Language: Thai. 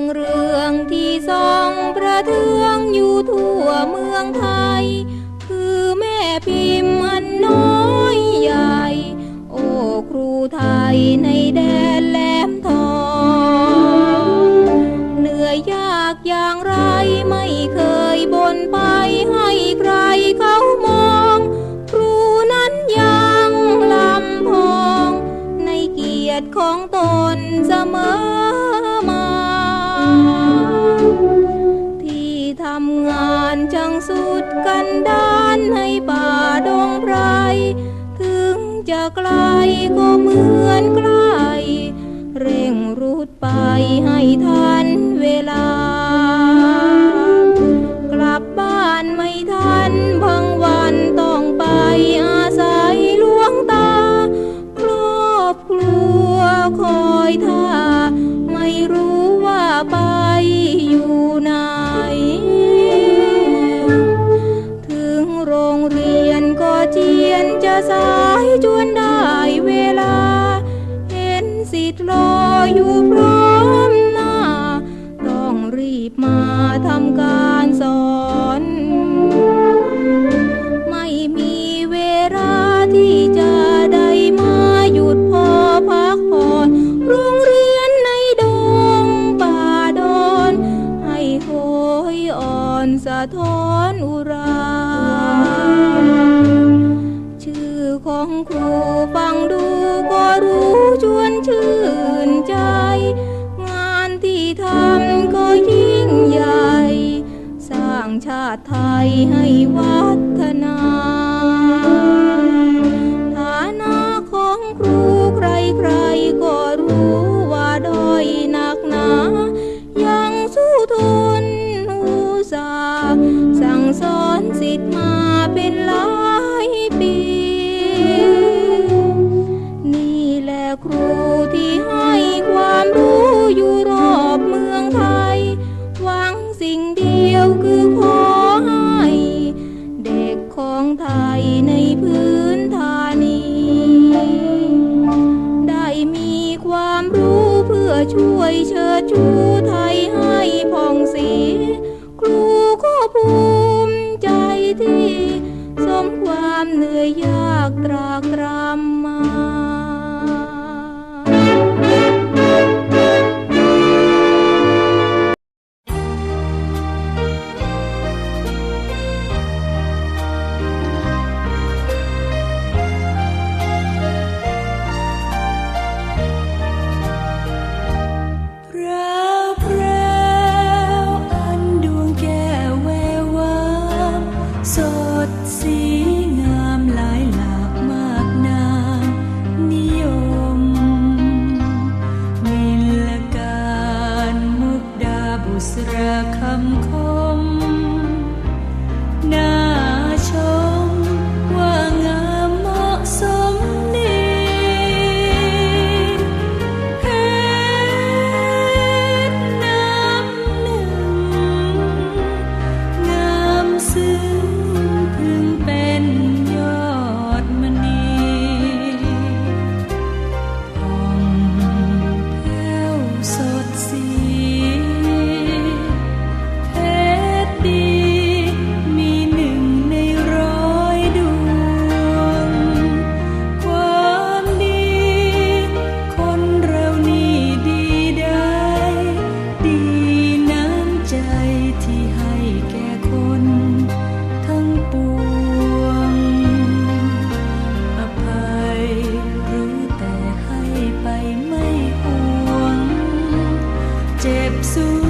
งเรื่องที่ทรงประเทืองอยู่ทั่วเมืองไทย คือแม่พิมพ์อันน้อยใหญ่ โอ้ครูไทยในแดนแหลมทอง เหนื่อยยากอย่างไรไม่เคยบ่นไปให้ใครเขามอง กันดานให้ป่าดงไพรถึงจะไกลก็เหมือนใกล้เร่งรุดไปให้ทัน ださい。you เจ็บสู้